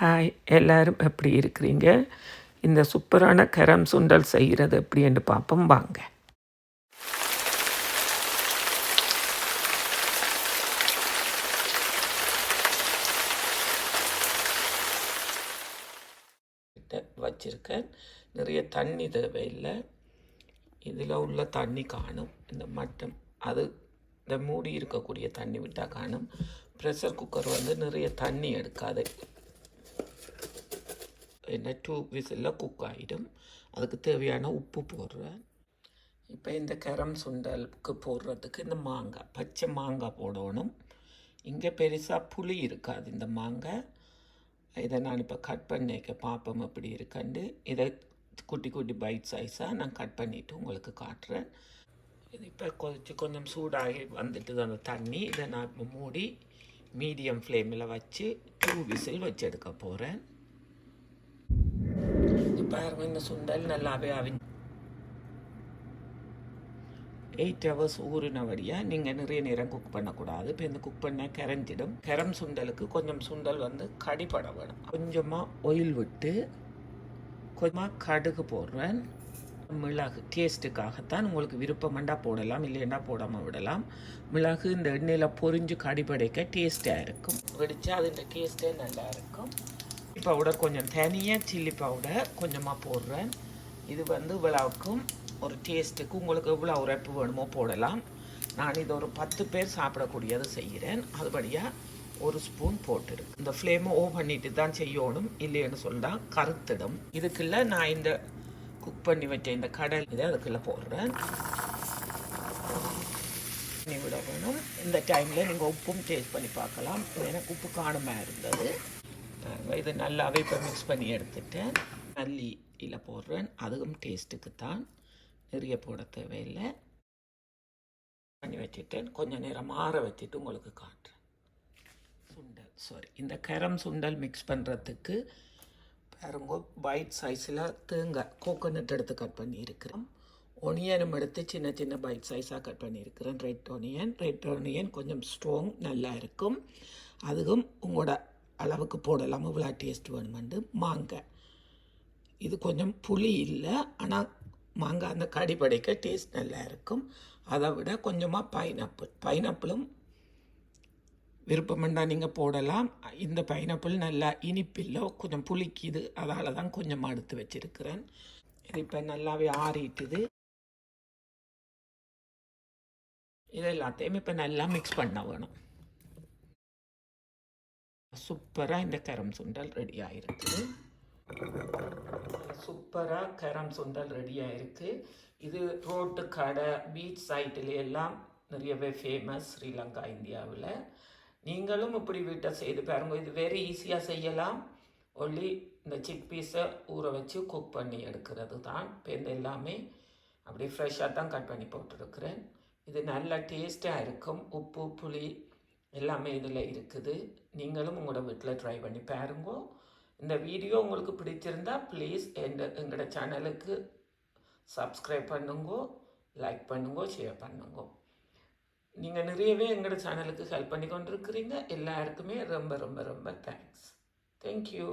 Hi எல்லோரும் எப்படி இருக்கிறீங்க? இந்த சூப்பரான கரம் சுண்டல் செய்கிறது எப்படின்னு பார்ப்போம் வாங்க. வச்சிருக்கேன். நிறைய தண்ணி தேவையில்லை. இதில் உள்ள தண்ணி காணும். இந்த மட்டம் அது இந்த மூடி இருக்கக்கூடிய தண்ணி விட்டால் காணும். ப்ரெஷர் குக்கர் வந்து நிறைய தண்ணி எடுக்காது. என்ன டூ விசிலில் குக் ஆகிடும் அதுக்கு தேவையான உப்பு போடுறேன். இப்போ இந்த கரம் சுண்டலுக்கு போடுறதுக்கு இந்த மாங்காய் பச்சை மாங்காய் போடணும். இங்கே பெருசாக புளி இருக்காது இந்த மாங்காய். இதை நான் இப்போ கட் பண்ணிக்க பார்ப்போம் எப்படி இருக்குன்னு இதை குட்டி குட்டி பைட் சைஸாக நான் கட் பண்ணிவிட்டு உங்களுக்கு காட்டுறேன். இது இப்போ கொஞ்சம் கொஞ்சம் சூடாகி வந்துட்டு அந்த தண்ணி இதை நான் மூடி மீடியம் ஃப்ளேமில் வச்சு டூ விசில் வச்சு எடுக்க போகிறேன் இப்போ இந்த சுண்டல் நல்லாவே அவி எயிட் ஹவர்ஸ் ஊறினபடியாக நீங்கள் நிறைய நேரம் குக் பண்ணக்கூடாது. இப்போ இந்த குக் பண்ண கரைஞ்சிடும். கரம் சுண்டலுக்கு கொஞ்சம் சுண்டல் வந்து கடிப்பட வேணும் கொஞ்சமாக ஒயில் விட்டு கொஞ்சமாக கடுகு போடுறேன். மிளகு டேஸ்ட்டுக்காகத்தான் உங்களுக்கு விருப்பமெண்டா போடலாம். இல்லைன்னா போடாமல் விடலாம். மிளகு இந்த எண்ணெயில் பொரிஞ்சு கடிப்படைக்க டேஸ்ட்டாக இருக்கும். வெடித்தா அது இந்த டேஸ்ட்டே நல்லா இருக்கும். பவுடர் கொஞ்சம் தனியாக சில்லி பவுடர் கொஞ்சமாக போடுறேன். இது வந்து இவ்வளவுக்கும் ஒரு டேஸ்ட்டுக்கு உங்களுக்கு எவ்வளோ உரைப்பு வேணுமோ போடலாம். நான் இது ஒரு பத்து பேர் சாப்பிடக்கூடியது செய்கிறேன். அதுபடியாக ஒரு ஸ்பூன் போட்டுருக்கு இந்த ஃப்ளேமை ஓ பண்ணிட்டு தான் செய்யணும். இல்லைன்னு சொன்னால் கருத்திடும். இதுக்குள்ள நான் இந்த குக் பண்ணி வச்ச இந்த கடல் இதை அதுக்குள்ளே போடுறேன். பண்ணி விட வேணும் இந்த டைமில் நீங்கள் உப்பும் டேஸ்ட் பண்ணி பார்க்கலாம். எனக்கு உப்பு காணுமா இருந்தது. இது நல்லாவே இப்போ மிக்ஸ் பண்ணி எடுத்துட்டேன். மல்லி இதில் போடுறேன். அதுவும் டேஸ்ட்டுக்கு தான். நிறைய போட தேவையில்லை. பண்ணி வச்சுட்டேன். கொஞ்சம் நேரம் மாற வச்சுட்டு உங்களுக்கு காட்டுறேன். சுண்டல் சாரி இந்த கரம் சுண்டல் மிக்ஸ் பண்ணுறதுக்கு பாருங்க பைட் சைஸில் தேங்காய் கோகோனட் எடுத்து கட் பண்ணியிருக்கிறோம் ஒனியனும் எடுத்து சின்ன சின்ன பைட் சைஸாக கட் பண்ணியிருக்கிறேன். ரெட் ஒனியன் ரெட் ஒனியன் கொஞ்சம் ஸ்ட்ராங் நல்லா இருக்கும். அதுவும் உங்களோட அளவுக்கு போடலாம். இவ்வளோ டேஸ்ட் வேணுமெண்டு மாங்காய் இது கொஞ்சம் புளி இல்லை ஆனால் மாங்காய் அந்த கடி படைக்க டேஸ்ட் நல்லா இருக்கும். அதை விட கொஞ்சமாக பைனாப்பிள் பைனாப்பிளும் விருப்பமெண்டா நீங்கள் போடலாம். இந்த பைனாப்பிள் நல்லா இனிப்பில்லை கொஞ்சம் புளிக்குது அதால் தான் கொஞ்சமாக எடுத்து வச்சுருக்கிறேன். இது இப்போ நல்லாவே ஆறிட்டுது. இது எல்லாத்தையும் இப்போ நல்லா மிக்ஸ் பண்ண வேணும். சூப்பராக இந்த கரம் சுண்டல் ரெடி ஆகிருக்குது சூப்பராக கரம் சுண்டல் ரெடியாக இருக்குது இது ரோட்டு கடை பீச் சைட்டில் எல்லாம் நிறையவே ஃபேமஸ் ஸ்ரீலங்கா இந்தியாவில். நீங்களும் இப்படி வீட்டை செய்து பாருங்க. இது வெரி ஈஸியாக செய்யலாம். ஒல்லி இந்த சிக் பீஸை ஊற வச்சு குக் பண்ணி எடுக்கிறது தான். இப்போ இந்த எல்லாமே அப்படியே ஃப்ரெஷ்ஷாக தான் கட் பண்ணி போட்டுருக்குறேன். இது நல்ல டேஸ்ட்டாக இருக்கும். உப்பு புளி எல்லாமே இதில் இருக்குது. நீங்களும் உங்களோட வீட்டில் ட்ரை பண்ணி பாருங்கோ. இந்த வீடியோ உங்களுக்கு பிடிச்சிருந்தா ப்ளீஸ் எந்த எங்களோட சேனலுக்கு சப்ஸ்கிரைப் பண்ணுங்கோ லைக் பண்ணுங்கோ ஷேர் பண்ணுங்கோ. நீங்கள் நிறையவே எங்களோட சேனலுக்கு ஹெல்ப் பண்ணி கொண்டிருக்கிறீங்க. எல்லாருக்குமே ரொம்ப ரொம்ப ரொம்ப தேங்க்ஸ் தேங்க்யூ